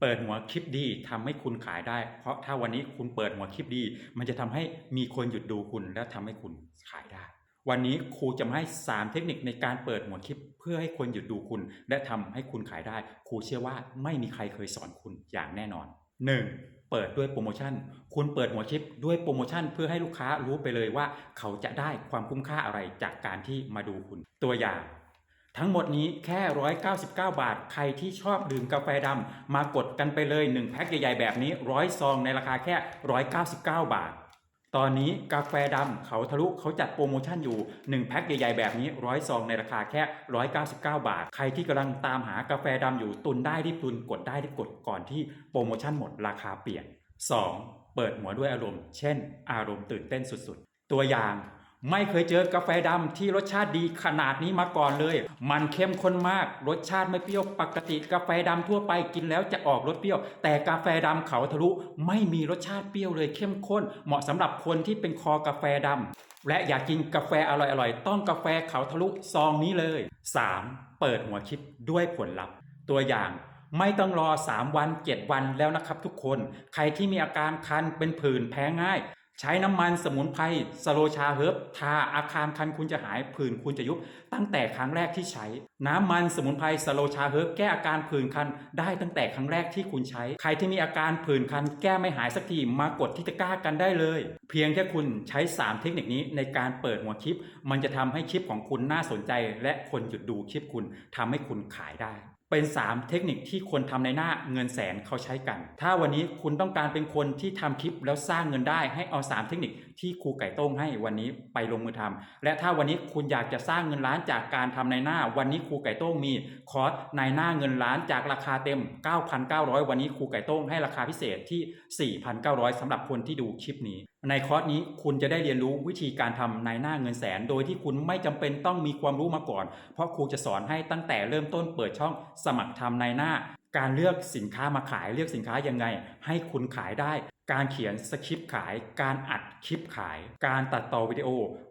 เปิดหัวคลิปดีทำให้คุณขายได้ เพราะถ้าวันนี้คุณเปิดหัวคลิปดี มันจะทำให้มีคนหยุดดูคุณและทำให้คุณขายได้ วันนี้ครูจะมาให้ 3 เทคนิคในการเปิดหัวคลิป เพื่อให้คนหยุดดูคุณ และทำให้คุณขายได้ ครูเชื่อว่าไม่มีใครเคยสอนคุณอย่างแน่นอน 1. เปิดด้วยโปรโมชั่น คุณเปิดหัวคลิปด้วยโปรโมชั่น เพื่อให้ลูกค้ารู้ไปเลยว่า เขาจะได้ความคุ้มค่าอะไรจากการที่มาดูคุณ ตัวอย่าง ทั้งหมดนี้แค่ 199 บาท ใครที่ชอบดื่มกาแฟดำมากดกันไปเลย 1 แพ็คใหญ่ ๆ แบบนี้ร้อยซองในราคาแค่ 199 บาท ตอนนี้กาแฟดำเขาทะลุเขาจัดโปรโมชั่นอยู่ 1 แพ็คใหญ่ ๆ แบบนี้ร้อยซองในราคาแค่ 199 บาท ใครที่กำลังตามหากาแฟดำอยู่ตุนได้รีบตุนกดได้รีบกดก่อนที่โปรโมชั่นหมดราคาเปลี่ยน 2. เปิดหัวด้วยอารมณ์ เช่น อารมณ์ตื่นเต้นสุดๆ ตัวอย่าง ไม่เคยเจอกาแฟดำที่รสชาติดีขนาดนี้มาก่อนเลย มันเข้มข้นมาก รสชาติไม่เปรี้ยวปกติกาแฟดำทั่วไปกินแล้วจะออกรสเปรี้ยว แต่กาแฟดำเขาทะลุไม่มีรสชาติเปรี้ยวเลยเข้มข้น เหมาะสำหรับคนที่เป็นคอกาแฟดำและอยากกินกาแฟอร่อยๆ ต้องกาแฟเขาทะลุซองนี้เลย 3. เปิดหัวคลิปด้วยผลลัพธ์ ตัวอย่างไม่ต้องรอ 3 วัน 7 วันแล้วนะครับทุกคน ใครที่มีอาการคันเป็นผื่นแพ้ง่าย ใช้น้ำมันสมุนไพรสโลชาเฮิร์บทาอาการคันคุณจะหายผื่นคุณจะยุบตั้งแต่ครั้งแรกที่ใช้ น้ำมันสมุนไพรสโลชาเฮิร์บแก้อาการผื่นคันได้ตั้งแต่ครั้งแรกที่คุณใช้ ใครที่มีอาการผื่นคันแก้ไม่หายสักทีมากดที่ตะกร้ากันได้เลย เพียงแค่คุณใช้ 3 เทคนิคนี้ในการเปิดหัวคลิป มันจะทำให้คลิปของคุณน่าสนใจ และคนหยุดดูคลิปคุณทำให้คุณขายได้ เป็น 3 เทคนิคที่คนทำในหน้าเงินแสนเขาใช้กัน ถ้าวันนี้คุณต้องการเป็นคนที่ทำคลิปแล้วสร้างเงินได้ให้เอา 3 เทคนิคที่ครูไก่ต้งให้วันนี้ไปลงมือทำและถ้าวันนี้คุณอยากจะสร้างเงินล้านจากการทำในหน้า วันนี้ครูไก่ต้งมีคอร์สในหน้าเงินล้านจากราคาเต็ม 9,900 วันนี้ครูไก่ต้งให้ราคาพิเศษที่ 4,900สำหรับคนที่ดูคลิปนี้ในคอร์สนี้คุณจะได้เรียนรู้วิธีการทำในหน้าเงินแสน โดยที่คุณไม่จำเป็นต้องมีความรู้มาก่อน เพราะครูจะสอนให้ตั้งแต่เริ่มต้นเปิดช่องสมัครทำในหน้า การเลือกสินค้ามาขายเลือกสินค้ายังไง ให้คุณขายได้ การเขียนสคริปต์ขาย การอัดคลิปขาย การตัดต่อวิดีโอ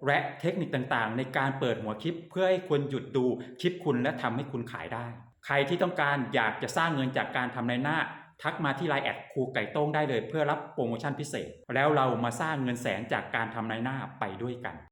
และเทคนิคต่างๆ ในการเปิดหัวคลิป เพื่อให้คนหยุดดูคลิปคุณและทำให้คุณขายได้ ใครที่ต้องการอยากจะสร้างเงินจากการทำในหน้า ทักมาที่ไลน์แอดครูไก่โต้งได้เลยเพื่อรับโปรโมชั่นพิเศษ แล้วเรามาสร้างเงินแสนจากการทำนายหน้าไปด้วยกัน